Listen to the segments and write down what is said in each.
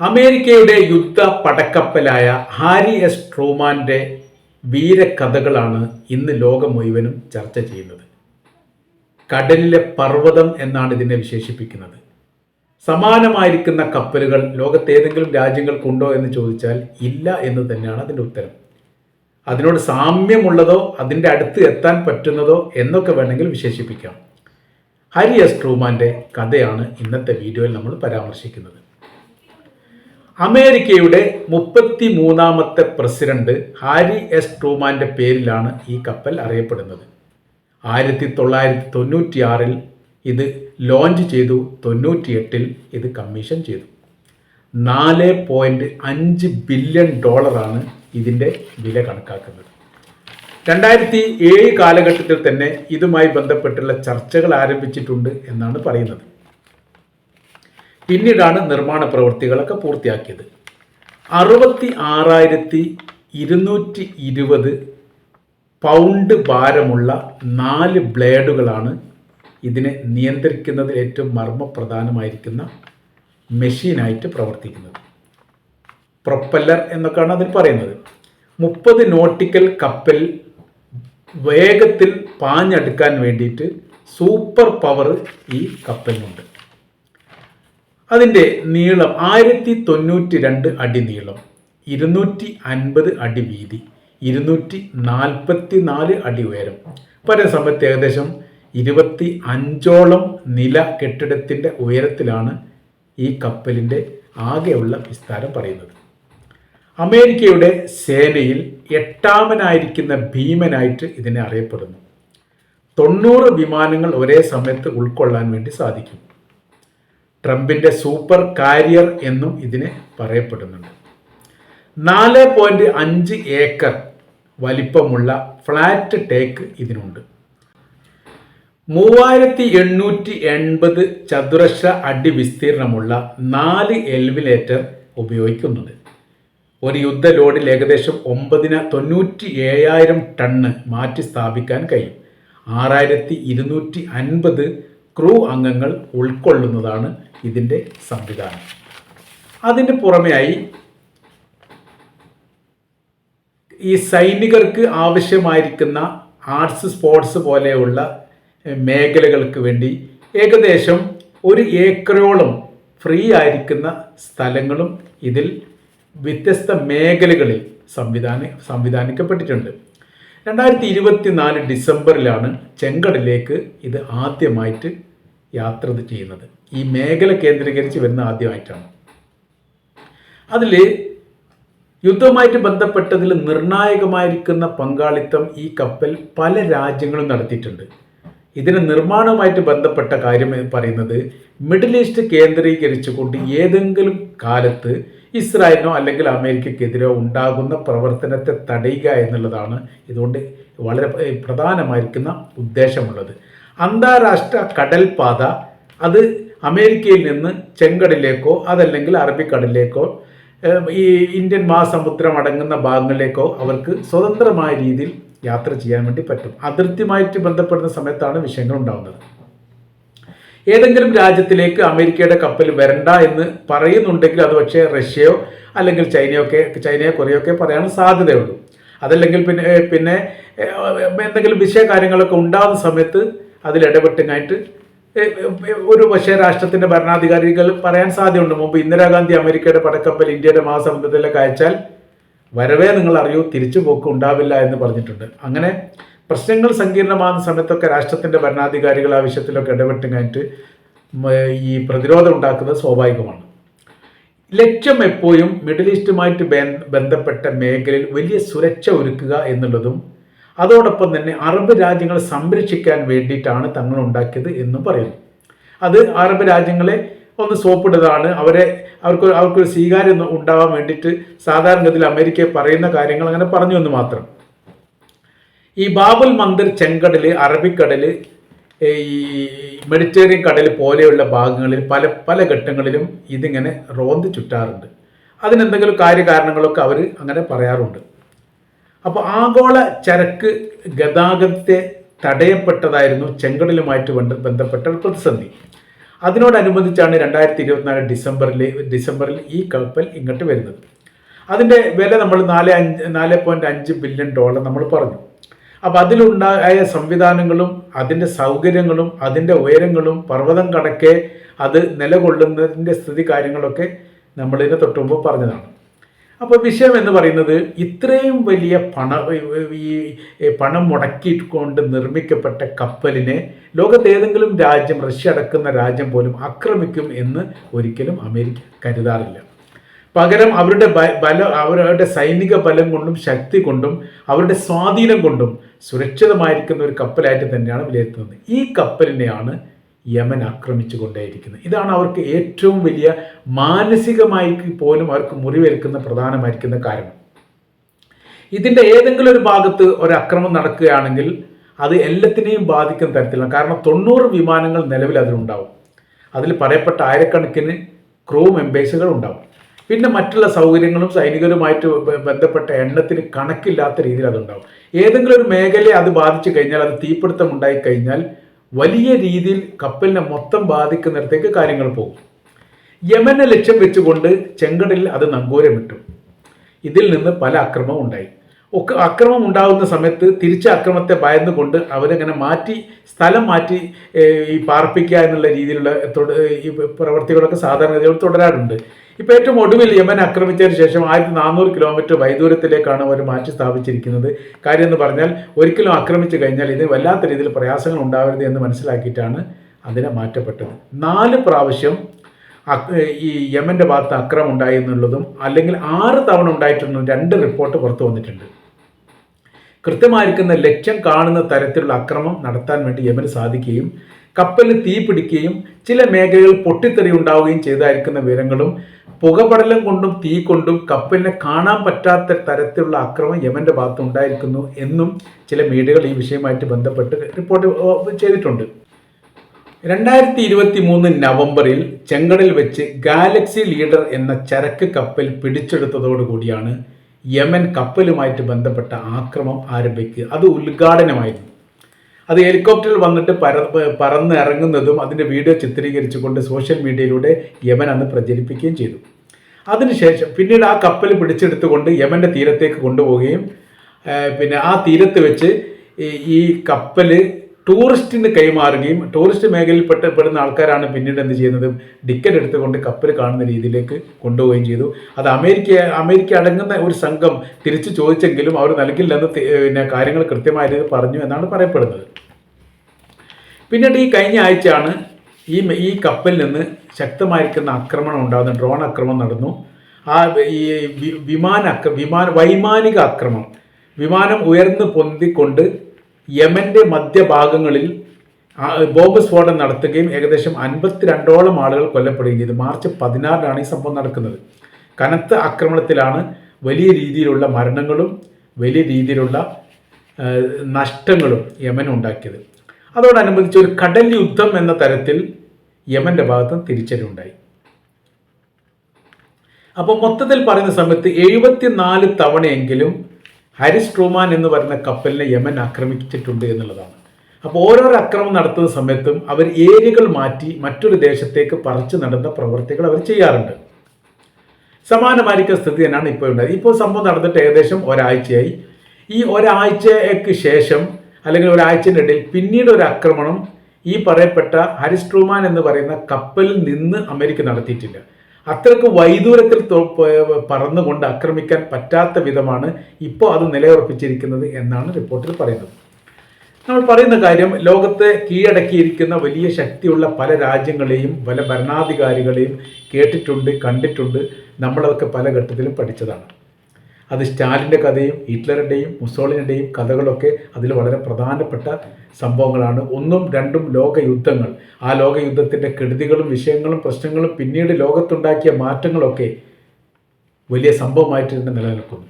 അമേരിക്കയുടെ യുദ്ധ പടക്കപ്പലായ Harry S. ട്രൂമാന്റെ വീരകഥകളാണ് ഇന്ന് ലോകം മുഴുവനും ചർച്ച ചെയ്യുന്നത്. കടലിലെ പർവതം എന്നാണ് ഇതിനെ വിശേഷിപ്പിക്കുന്നത്. സമാനമായിരിക്കുന്ന കപ്പലുകൾ ലോകത്തേതെങ്കിലും രാജ്യങ്ങൾക്കുണ്ടോ എന്ന് ചോദിച്ചാൽ ഇല്ല എന്ന് തന്നെയാണ് അതിന്റെ ഉത്തരം. അതിനോട് സാമ്യമുള്ളതോ അതിന്റെ അടുത്ത് എത്താൻ പറ്റുന്നതോ എന്നൊക്കെ വേണമെങ്കിൽ വിശേഷിപ്പിക്കാം. ഹരി എസ്. ട്രൂമാന്റെ കഥയാണ് ഇന്നത്തെ വീഡിയോയിൽ നമ്മൾ പരാമർശിക്കുന്നത്. അമേരിക്കയുടെ മുപ്പത്തി മൂന്നാമത്തെ പ്രസിഡന്റ് ഹാരി എസ് ട്രൂമാന്റെ പേരിലാണ് ഈ കപ്പൽ അറിയപ്പെടുന്നത്. ആയിരത്തി തൊള്ളായിരത്തി തൊണ്ണൂറ്റിയാറിൽ ഇത് ലോഞ്ച് ചെയ്തു തൊണ്ണൂറ്റിയെട്ടിൽ ഇത് കമ്മീഷൻ ചെയ്തു. നാല് പോയിന്റ് അഞ്ച് ബില്യൺ ഡോളറാണ് ഇതിന്റെ വില കണക്കാക്കുന്നത്. രണ്ടായിരത്തി ഏഴ് കാലഘട്ടത്തിൽ തന്നെ ഇതുമായി ബന്ധപ്പെട്ടുള്ള ചർച്ചകൾ ആരംഭിച്ചിട്ടുണ്ട് എന്നാണ് പറയുന്നത്. പിന്നീടാണ് നിർമ്മാണ പ്രവൃത്തികളൊക്കെ പൂർത്തിയാക്കിയത്. അറുപത്തി ആറായിരത്തി ഇരുന്നൂറ്റി ഇരുപത് പൗണ്ട് ഭാരമുള്ള നാല് ബ്ലേഡുകളാണ് ഇതിനെ നിയന്ത്രിക്കുന്നതിൽ ഏറ്റവും മർമ്മപ്രധാനമായിരിക്കുന്ന മെഷീനായിട്ട് പ്രവർത്തിക്കുന്നത്. പ്രൊപ്പല്ലർ എന്നൊക്കെയാണ് അതിൽ പറയുന്നത്. മുപ്പത് നോട്ടിക്കൽ കപ്പൽ വേഗത്തിൽ പാഞ്ഞെടുക്കാൻ വേണ്ടിയിട്ട് സൂപ്പർ പവർ ഈ കപ്പലിനുണ്ട്. അതിന്റെ നീളം ആയിരത്തി തൊണ്ണൂറ്റി രണ്ട് അടി നീളം ഇരുന്നൂറ്റി അൻപത് അടി വീതി ഇരുന്നൂറ്റി നാൽപ്പത്തി നാല് അടി ഉയരം. പല സമയത്ത് ഏകദേശം ഇരുപത്തി അഞ്ചോളം നില കെട്ടിടത്തിന്റെ ഉയരത്തിലാണ് ഈ കപ്പലിന്റെ ആകെയുള്ള വിസ്താരം പറയുന്നത്. അമേരിക്കയുടെ സേനയിൽ എട്ടാമനായിരിക്കുന്ന ഭീമനായിട്ട് ഇതിനെ അറിയപ്പെടുന്നു. തൊണ്ണൂറ് വിമാനങ്ങൾ ഒരേ സമയത്ത് ഉൾക്കൊള്ളാൻ വേണ്ടി സാധിക്കും. ട്രംപിന്റെ സൂപ്പർ കാരിയർ എന്നും ഇതിനെ പറയപ്പെടുന്നുണ്ട്. നാല് പോയിന്റ് അഞ്ച് ഏക്കർ വലിപ്പമുള്ള ഫ്ലാറ്റ് ടേക്ക് ഇതിനുണ്ട്. മൂവായിരത്തി എണ്ണൂറ്റി എൺപത് ചതുരശ്ര അടി വിസ്തീർണമുള്ള നാല് എൽവിലേറ്റർ ഉപയോഗിക്കുന്നുണ്ട് ഒരു യുദ്ധ ലോഡിൽ ഏകദേശം ഒമ്പതിന് തൊണ്ണൂറ്റി ഏഴായിരം ടണ്ണ് മാറ്റി സ്ഥാപിക്കാൻ കഴിയും. ആറായിരത്തി ഇരുന്നൂറ്റി അൻപത് ക്രൂ അംഗങ്ങൾ ഉൾക്കൊള്ളുന്നതാണ് ഇതിന്റെ സംവിധാനം. അതിന് പുറമെയായി ഈ സൈനികർക്ക് ആവശ്യമായിരിക്കുന്ന ആർട്സ് സ്പോർട്സ് പോലെയുള്ള മേഖലകൾക്ക് വേണ്ടി ഏകദേശം ഒരു ഏക്കറോളം ഫ്രീ ആയിരിക്കുന്ന സ്ഥലങ്ങളും ഇതിൽ വ്യത്യസ്ത മേഖലകളിൽ സംവിധാന സംവിധാനിക്കപ്പെട്ടിട്ടുണ്ട്. രണ്ടായിരത്തി ഇരുപത്തി നാല് ഡിസംബറിലാണ് ചെങ്കടലിലേക്ക് ഇത് ആദ്യമായിട്ട് യാത്ര ചെയ്യുന്നത്. ഈ മേഖല കേന്ദ്രീകരിച്ച് വരുന്ന ആദ്യമായിട്ടാണ്. അതിൽ യുദ്ധവുമായിട്ട് ബന്ധപ്പെട്ടതിൽ നിർണായകമായിരിക്കുന്ന പങ്കാളിത്തം ഈ കപ്പൽ പല രാജ്യങ്ങളും നടത്തിയിട്ടുണ്ട്. ഇതിന് നിർമ്മാണവുമായിട്ട് ബന്ധപ്പെട്ട കാര്യം എന്ന് പറയുന്നത് മിഡിൽ ഈസ്റ്റ് കേന്ദ്രീകരിച്ചുകൊണ്ട് ഏതെങ്കിലും കാലത്ത് ഇസ്രായേലിനോ അല്ലെങ്കിൽ അമേരിക്കക്കെതിരോ ഉണ്ടാകുന്ന പ്രവർത്തനത്തെ തടയുക എന്നുള്ളതാണ് ഇതുകൊണ്ട് വളരെ പ്രധാനമായിരിക്കുന്ന ഉദ്ദേശമുള്ളത്. അന്താരാഷ്ട്ര കടൽപാത അത് അമേരിക്കയിൽ നിന്ന് ചെങ്കടലിലേക്കോ അതല്ലെങ്കിൽ അറബിക്കടലിലേക്കോ ഈ ഇന്ത്യൻ മഹാസമുദ്രം അടങ്ങുന്ന ഭാഗങ്ങളിലേക്കോ അവർക്ക് സ്വതന്ത്രമായ രീതിയിൽ യാത്ര ചെയ്യാൻ വേണ്ടി പറ്റും. അതിർത്തിയുമായിട്ട് ബന്ധപ്പെടുന്ന സമയത്താണ് വിഷയങ്ങൾ ഉണ്ടാകുന്നത് ഏതെങ്കിലും രാജ്യത്തിലേക്ക് അമേരിക്കയുടെ കപ്പൽ വരണ്ട എന്ന് പറയുന്നുണ്ടെങ്കിൽ അത് പക്ഷേ റഷ്യയോ അല്ലെങ്കിൽ ചൈനയൊക്കെ ചൈനയോ കൊറിയോ ഒക്കെ പറയാൻ സാധ്യതയുള്ളൂ. അതല്ലെങ്കിൽ പിന്നെ പിന്നെ എന്തെങ്കിലും വിഷയ കാര്യങ്ങളൊക്കെ ഉണ്ടാകുന്ന സമയത്ത് അതിൽ ഇടപെട്ടുങ്ങായിട്ട് ഒരു പക്ഷേ രാഷ്ട്രത്തിന്റെ ഭരണാധികാരികൾ പറയാൻ സാധ്യതയുണ്ട്. മുമ്പ് ഇന്ദിരാഗാന്ധി അമേരിക്കയുടെ പടക്കപ്പൽ ഇന്ത്യയുടെ മഹാസമുദ്രത്തിലേക്ക് അയച്ചാൽ വരവേ നിങ്ങൾ അറിയൂ തിരിച്ചു പോക്ക് ഉണ്ടാവില്ല എന്ന് പറഞ്ഞിട്ടുണ്ട്. അങ്ങനെ പ്രശ്നങ്ങൾ സങ്കീർണമാകുന്ന സമയത്തൊക്കെ രാഷ്ട്രത്തിന്റെ ഭരണാധികാരികൾ ആ വിഷയത്തിലൊക്കെ ഇടപെട്ട് കഴിഞ്ഞിട്ട് ഈ പ്രതിരോധം ഉണ്ടാക്കുന്നത് സ്വാഭാവികമാണ്. ലക്ഷ്യം എപ്പോഴും മിഡിൽ ഈസ്റ്റുമായിട്ട് ബന്ധപ്പെട്ട മേഖലയിൽ വലിയ സുരക്ഷ ഒരുക്കുക എന്നുള്ളതും അതോടൊപ്പം തന്നെ അറബ് രാജ്യങ്ങളെ സംരക്ഷിക്കാൻ വേണ്ടിയിട്ടാണ് തങ്ങൾ ഉണ്ടാക്കിയത് എന്നും പറയുന്നു. അത് അറബ് രാജ്യങ്ങളെ ഒന്ന് സോപ്പിടുന്നതാണ് അവരെ അവർക്ക് അവർക്കൊരു സ്വീകാര്യം ഉണ്ടാവാൻ വേണ്ടിയിട്ട് സാധാരണഗതിയിൽ അമേരിക്ക പറയുന്ന കാര്യങ്ങൾ അങ്ങനെ പറഞ്ഞു എന്ന് മാത്രം. ഈ ബാബുൽ മന്ദിർ ചെങ്കടൽ അറബിക്കടൽ ഈ മെഡിറ്ററേനിയൻ കടൽ പോലെയുള്ള ഭാഗങ്ങളിൽ പല പല ഘട്ടങ്ങളിലും ഇതിങ്ങനെ റോന്ത് ചുറ്റാറുണ്ട്. അതിനെന്തെങ്കിലും കാര്യകാരണങ്ങളൊക്കെ അവർ അങ്ങനെ പറയാറുണ്ട്. അപ്പോൾ ആഗോള ചരക്ക് ഗതാഗതത്തെ തടയപ്പെട്ടതായിരുന്നു ചെങ്കടലുമായിട്ട് ബന്ധപ്പെട്ട പ്രതിസന്ധി. അതിനോടനുബന്ധിച്ചാണ് രണ്ടായിരത്തി ഇരുപത്തിനാല് ഡിസംബറിൽ ഡിസംബറിൽ ഈ കപ്പൽ ഇങ്ങോട്ട് വരുന്നത്. അതിന്റെ വില നമ്മൾ നാല് അഞ്ച് നാല് പോയിന്റ് അഞ്ച് ബില്യൺ ഡോളർ നമ്മൾ പറഞ്ഞു. അപ്പോൾ അതിലുണ്ടായ സംവിധാനങ്ങളും അതിന്റെ സൗകര്യങ്ങളും അതിന്റെ ഉയരങ്ങളും പർവതം കടക്കെ അത് നിലകൊള്ളുന്നതിന്റെ സ്ഥിതി കാര്യങ്ങളൊക്കെ നമ്മളിതിനെ തൊട്ടുമ്പോൾ പറഞ്ഞതാണ്. അപ്പോൾ വിഷയം എന്ന് പറയുന്നത് ഇത്രയും വലിയ പണ ഈ പണം മുടക്കിക്കൊണ്ട് നിർമ്മിക്കപ്പെട്ട കപ്പലിനെ ലോകത്ത് ഏതെങ്കിലും രാജ്യം റഷ്യ അടക്കുന്ന രാജ്യം പോലും ആക്രമിക്കും എന്ന് ഒരിക്കലും അമേരിക്ക കരുതാറില്ല. പകരം അവരുടെ ബല അവരുടെ സൈനിക ബലം കൊണ്ടും ശക്തി കൊണ്ടും അവരുടെ സ്വാധീനം കൊണ്ടും സുരക്ഷിതമായിരിക്കുന്ന ഒരു കപ്പലായിട്ട് തന്നെയാണ് വിലയിരുത്തുന്നത്. ഈ കപ്പലിനെയാണ് യമൻ ആക്രമിച്ചു കൊണ്ടേയിരിക്കുന്നത് ഇതാണ് അവർക്ക് ഏറ്റവും വലിയ മാനസികമായി പോലും അവർക്ക് മുറിവേൽക്കുന്ന പ്രധാനമായിരിക്കുന്ന കാരണം. ഇതിന്റെ ഏതെങ്കിലും ഒരു ഭാഗത്ത് ഒരു അക്രമം നടക്കുകയാണെങ്കിൽ അത് എല്ലാത്തിനെയും ബാധിക്കുന്ന തരത്തിലാണ്. കാരണം തൊണ്ണൂറ് വിമാനങ്ങൾ നിലവിൽ അതിലുണ്ടാവും. അതിൽ പറയപ്പെട്ട ആയിരക്കണക്കിന് ക്രൂ മെമ്പേഴ്സുകൾ ഉണ്ടാവും. പിന്നെ മറ്റുള്ള സൗകര്യങ്ങളും സൈനികരുമായിട്ട് ബന്ധപ്പെട്ട എണ്ണത്തിന് കണക്കില്ലാത്ത രീതിയിൽ അതുണ്ടാവും. ഏതെങ്കിലും ഒരു മേഖലയെ അത് ബാധിച്ചു കഴിഞ്ഞാൽ അത് തീപിടുത്തം ഉണ്ടായി കഴിഞ്ഞാൽ വലിയ രീതിയിൽ കപ്പലിനെ മൊത്തം ബാധിക്കുന്നിടത്തേക്ക് കാര്യങ്ങൾ പോകും. യമനെ ലക്ഷ്യം വെച്ചുകൊണ്ട് ചെങ്കടലിൽ അത് നങ്കൂരമിട്ടു. ഇതിൽ നിന്ന് പല അക്രമവും ഉണ്ടായി. ഒക്കെ അക്രമം ഉണ്ടാകുന്ന സമയത്ത് തിരിച്ച അക്രമത്തെ ഭയന്നുകൊണ്ട് അവരങ്ങനെ മാറ്റി സ്ഥലം മാറ്റി ഈ പാർപ്പിക്കുക എന്നുള്ള രീതിയിലുള്ള ഈ പ്രവർത്തികളൊക്കെ സാധാരണ തുടരാറുണ്ട്. ഇപ്പോൾ ഏറ്റവും ഒടുവിൽ യമൻ ആക്രമിച്ചതിന് ശേഷം ആയിരത്തി നാനൂറ് കിലോമീറ്റർ വൈദൂരത്തിലേക്കാണ് അവർ മാറ്റി സ്ഥാപിച്ചിരിക്കുന്നത്. കാര്യം എന്ന് പറഞ്ഞാൽ ഒരിക്കലും ആക്രമിച്ചു കഴിഞ്ഞാൽ ഇതിന് വല്ലാത്ത രീതിയിൽ പ്രയാസങ്ങൾ ഉണ്ടാവരുത് എന്ന് മനസ്സിലാക്കിയിട്ടാണ് അതിനെ മാറ്റപ്പെട്ടത്. നാല് പ്രാവശ്യം ഈ യമന്റെ ഭാഗത്ത് അക്രമം ഉണ്ടായി എന്നുള്ളതും അല്ലെങ്കിൽ ആറ് തവണ ഉണ്ടായിട്ടുണ്ടെന്നും രണ്ട് റിപ്പോർട്ട് പുറത്തു വന്നിട്ടുണ്ട്. കൃത്യമായിരിക്കുന്ന ലക്ഷ്യം കാണുന്ന തരത്തിലുള്ള അക്രമം നടത്താൻ വേണ്ടി യമന് സാധിക്കുകയും കപ്പലിന് തീ പിടിക്കുകയും ചില മേഖലകൾ പൊട്ടിത്തെറി ഉണ്ടാവുകയും ചെയ്തായിരിക്കുന്ന വിവരങ്ങളും പുകപടലം കൊണ്ടും തീ കൊണ്ടും കപ്പലിനെ കാണാൻ പറ്റാത്ത തരത്തിലുള്ള അക്രമം യമന്റെ ഭാഗത്ത് ഉണ്ടായിരിക്കുന്നു എന്നും ചില മീഡിയകൾ ഈ വിഷയമായിട്ട് ബന്ധപ്പെട്ട് റിപ്പോർട്ട് ചെയ്തിട്ടുണ്ട്. രണ്ടായിരത്തി ഇരുപത്തി മൂന്ന് നവംബറിൽ ചെങ്കടൽ വെച്ച് ഗാലക്സി ലീഡർ എന്ന ചരക്ക് കപ്പൽ പിടിച്ചെടുത്തതോടുകൂടിയാണ് യമൻ കപ്പലുമായിട്ട് ബന്ധപ്പെട്ട ആക്രമം ആരംഭിക്കുക അത് ഉദ്ഘാടനമായിരുന്നു. അത് ഹെലികോപ്റ്ററിൽ വന്നിട്ട് പര പറന്ന് ഇറങ്ങുന്നതും അതിന്റെ വീഡിയോ ചിത്രീകരിച്ചുകൊണ്ട് സോഷ്യൽ മീഡിയയിലൂടെ യമൻ അന്ന് പ്രചരിപ്പിക്കുകയും ചെയ്തു. അതിനുശേഷം പിന്നീട് ആ കപ്പൽ പിടിച്ചെടുത്തുകൊണ്ട് യമന്റെ തീരത്തേക്ക് കൊണ്ടുപോവുകയും പിന്നെ ആ തീരത്ത് വെച്ച് ഈ കപ്പൽ ടൂറിസ്റ്റിന് കൈമാറുകയും ടൂറിസ്റ്റ് മേഖലയിൽ പെട്ട് പെടുന്ന ആൾക്കാരാണ് പിന്നീട് എന്ത് ചെയ്യുന്നത്? ടിക്കറ്റ് എടുത്തുകൊണ്ട് കപ്പൽ കാണുന്ന രീതിയിലേക്ക് കൊണ്ടുപോവുകയും ചെയ്തു. അത് അമേരിക്ക അമേരിക്ക അടങ്ങുന്ന ഒരു സംഘം തിരിച്ചു ചോദിച്ചെങ്കിലും അവർ നൽകില്ലെന്ന് പിന്നെ കാര്യങ്ങൾ കൃത്യമായ രീതിയിൽ പറഞ്ഞു എന്നാണ് പറയപ്പെടുന്നത്. പിന്നീട് ഈ കഴിഞ്ഞ ആഴ്ചയാണ് ഈ ഈ കപ്പലിൽ നിന്ന് ശക്തമായിരിക്കുന്ന ആക്രമണം ഉണ്ടാകുന്ന ഡ്രോൺ ആക്രമണം നടന്നു. ആ ഈ വിമാന വിമാന വൈമാനിക ആക്രമണം വിമാനം ഉയർന്നു പൊന്തിക്കൊണ്ട് യമന്റെ മധ്യഭാഗങ്ങളിൽ ബോംബ് സ്ഫോടനം നടത്തുകയും ഏകദേശം അൻപത്തിരണ്ടോളം ആളുകൾ കൊല്ലപ്പെടുകയും ചെയ്തു. മാർച്ച് പതിനാറിനാണ് ഈ സംഭവം നടക്കുന്നത്. കനത്ത ആക്രമണത്തിലാണ് വലിയ രീതിയിലുള്ള മരണങ്ങളും വലിയ രീതിയിലുള്ള നഷ്ടങ്ങളും യമൻ ഉണ്ടാക്കിയത്. അതോടനുബന്ധിച്ച് ഒരു കടൽ യുദ്ധം എന്ന തരത്തിൽ യമന്റെ ഭാഗത്ത് തിരിച്ചടിവുണ്ടായി അപ്പോൾ മൊത്തത്തിൽ പറയുന്ന സമയത്ത് എഴുപത്തിനാല് തവണയെങ്കിലും ഹാരിസ് ട്രൂമാൻ എന്ന് പറയുന്ന കപ്പലിനെ യമൻ ആക്രമിച്ചിട്ടുണ്ട് എന്നുള്ളതാണ്. അപ്പോൾ ഓരോരോ അക്രമം നടത്തുന്ന സമയത്തും അവർ ഏരിയകൾ മാറ്റി മറ്റൊരു ദേശത്തേക്ക് പറിച്ചു നടന്ന പ്രവൃത്തികൾ അവർ ചെയ്യാറുണ്ട്. സമാനമായിരിക്കുന്ന സ്ഥിതി തന്നെയാണ് ഇപ്പോൾ ഉണ്ടായത്. ഇപ്പോൾ സംഭവം നടന്നിട്ട് ഏകദേശം ഒരാഴ്ചയായി. ഈ ഒരാഴ്ചയ്ക്ക് ശേഷം അല്ലെങ്കിൽ ഒരാഴ്ചന്റെ ഇടയിൽ പിന്നീട് ഒരു ആക്രമണം ഈ പറയപ്പെട്ട ഹരിസ്ട്രൂമാൻ എന്ന് പറയുന്ന കപ്പലിൽ നിന്ന് അമേരിക്ക നടത്തിയിട്ടില്ല അത്രയ്ക്ക് വൈദൂരത്തിൽ പറന്നുകൊണ്ട് ആക്രമിക്കാൻ പറ്റാത്ത വിധമാണ് ഇപ്പോൾ അത് നിലയുറപ്പിച്ചിരിക്കുന്നത് എന്നാണ് റിപ്പോർട്ടിൽ പറയുന്നത്. നമ്മൾ പറയുന്ന കാര്യം ലോകത്തെ കീഴടക്കിയിരിക്കുന്ന വലിയ ശക്തിയുള്ള പല രാജ്യങ്ങളെയും പല ഭരണാധികാരികളെയും കേട്ടിട്ടുണ്ട് കണ്ടിട്ടുണ്ട്. നമ്മളതൊക്കെ പല ഘട്ടത്തിലും പഠിച്ചതാണ്. അത് സ്റ്റാലിന്റെ കഥയും ഹിറ്റ്ലറുടെയും മുസോളിനുടെയും കഥകളൊക്കെ അതിൽ വളരെ പ്രധാനപ്പെട്ട സംഭവങ്ങളാണ്. ഒന്നും രണ്ടും ലോകയുദ്ധങ്ങൾ. ആ ലോക യുദ്ധത്തിന്റെ കെടുതികളും വിഷയങ്ങളും പ്രശ്നങ്ങളും പിന്നീട് ലോകത്തുണ്ടാക്കിയ മാറ്റങ്ങളൊക്കെ വലിയ സംഭവമായിട്ട് തന്നെ നിലനിൽക്കുന്നു.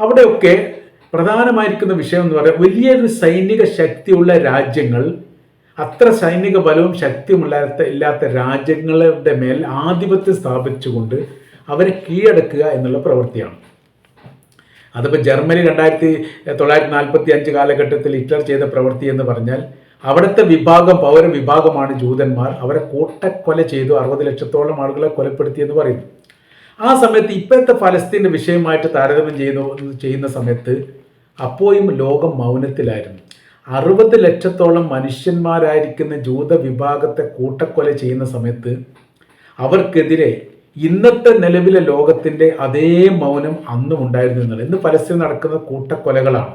അവിടെയൊക്കെ പ്രധാനമായിരിക്കുന്ന വിഷയം എന്ന് പറയുന്നത് വലിയൊരു സൈനിക ശക്തിയുള്ള രാജ്യങ്ങൾ അത്ര സൈനിക ബലവും ശക്തിയുമില്ലാത്ത ഇല്ലാത്ത രാജ്യങ്ങളുടെ മേൽ ആധിപത്യം സ്ഥാപിച്ചുകൊണ്ട് അവരെ കീഴടക്കുക എന്നുള്ള പ്രവൃത്തിയാണ്. അതിപ്പോൾ ജർമ്മനി രണ്ടായിരത്തി തൊള്ളായിരത്തി നാൽപ്പത്തി അഞ്ച് കാലഘട്ടത്തിൽ ഹിറ്റ്ലർ ചെയ്ത പ്രവൃത്തി എന്ന് പറഞ്ഞാൽ അവിടുത്തെ വിഭാഗം പൗര വിഭാഗമാണ് ജൂതന്മാർ. അവരെ കൂട്ടക്കൊല ചെയ്തു അറുപത് ലക്ഷത്തോളം ആളുകളെ കൊലപ്പെടുത്തി എന്ന് പറയുന്നു. ആ സമയത്ത് ഇപ്പോഴത്തെ ഫലസ്തീന്റെ വിഷയമായിട്ട് താരതമ്യം ചെയ്യുന്നു ചെയ്യുന്ന സമയത്ത് അപ്പോഴും ലോകം മൗനത്തിലായിരുന്നു. അറുപത് ലക്ഷത്തോളം മനുഷ്യന്മാരായിരിക്കുന്ന ജൂത വിഭാഗത്തെ കൂട്ടക്കൊല ചെയ്യുന്ന സമയത്ത് അവർക്കെതിരെ ഇന്നത്തെ നിലവിലെ ലോകത്തിന്റെ അതേ മൗനം അന്നും ഉണ്ടായിരുന്നു എന്നുള്ളത്. ഇന്ന് പലസ്തീൻ നടക്കുന്ന കൂട്ടക്കൊലകളാണ്.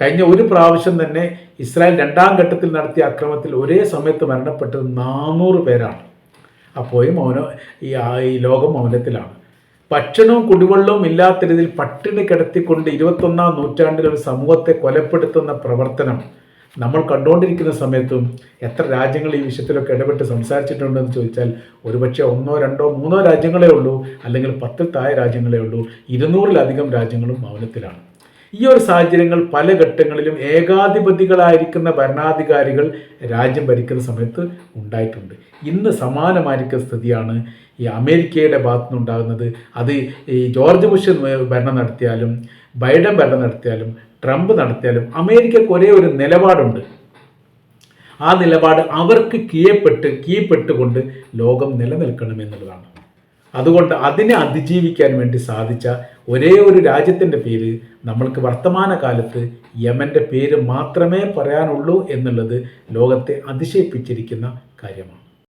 കഴിഞ്ഞ ഒരു പ്രാവശ്യം തന്നെ ഇസ്രായേൽ രണ്ടാം ഘട്ടത്തിൽ നടത്തിയ അക്രമത്തിൽ ഒരേ സമയത്ത് മരണപ്പെട്ടത് നാനൂറ് പേരാണ്. അപ്പോഴും മൗനം ഈ ലോകം മൗനത്തിലാണ്. ഭക്ഷണവും കുടിവെള്ളവും ഇല്ലാത്ത രീതിയിൽ പട്ടിണി കിടത്തിക്കൊണ്ട് ഇരുപത്തൊന്നാം നൂറ്റാണ്ടിൽ ഒരു സമൂഹത്തെ കൊലപ്പെടുത്തുന്ന പ്രവർത്തനം നമ്മൾ കണ്ടുകൊണ്ടിരിക്കുന്ന സമയത്തും എത്ര രാജ്യങ്ങൾ ഈ വിഷയത്തിലൊക്കെ ഇടപെട്ട് സംസാരിച്ചിട്ടുണ്ടെന്ന് ചോദിച്ചാൽ ഒരുപക്ഷെ ഒന്നോ രണ്ടോ മൂന്നോ രാജ്യങ്ങളേ ഉള്ളൂ അല്ലെങ്കിൽ പത്തിൽ താഴെ രാജ്യങ്ങളേ ഉള്ളൂ ഇരുന്നൂറിലധികം രാജ്യങ്ങളും മൗനത്തിലാണ്. ഈ ഒരു സാഹചര്യങ്ങൾ പല ഘട്ടങ്ങളിലും ഏകാധിപതികളായിരിക്കുന്ന ഭരണാധികാരികൾ രാജ്യം ഭരിക്കുന്ന സമയത്ത് ഉണ്ടായിട്ടുണ്ട്. ഇന്ന് സമാനമായിരിക്കുന്ന സ്ഥിതിയാണ് ഈ അമേരിക്കയുടെ ഭാഗത്തു നിന്നുണ്ടാകുന്നത് അത് ഈ ജോർജ് ബുഷ് ഭരണം നടത്തിയാലും ബൈഡൻ ഭരണം നടത്തിയാലും ട്രംപ് നടത്തിയാലും അമേരിക്കക്ക് ഒരേ ഒരു നിലപാടുണ്ട്. ആ നിലപാട് അവർക്ക് കീയപ്പെട്ട് കീഴ്പ്പെട്ടുകൊണ്ട് ലോകം നിലനിൽക്കണം എന്നുള്ളതാണ്. അതുകൊണ്ട് അതിനെ അതിജീവിക്കാൻ വേണ്ടി സാധിച്ച ഒരേ ഒരു രാജ്യത്തിന്റെ പേര് നമ്മൾക്ക് വർത്തമാന കാലത്ത് യമന്റെ പേര് മാത്രമേ പറയാനുള്ളൂ എന്നുള്ളത് ലോകത്തെ അതിശയിപ്പിച്ചിരിക്കുന്ന കാര്യമാണ്.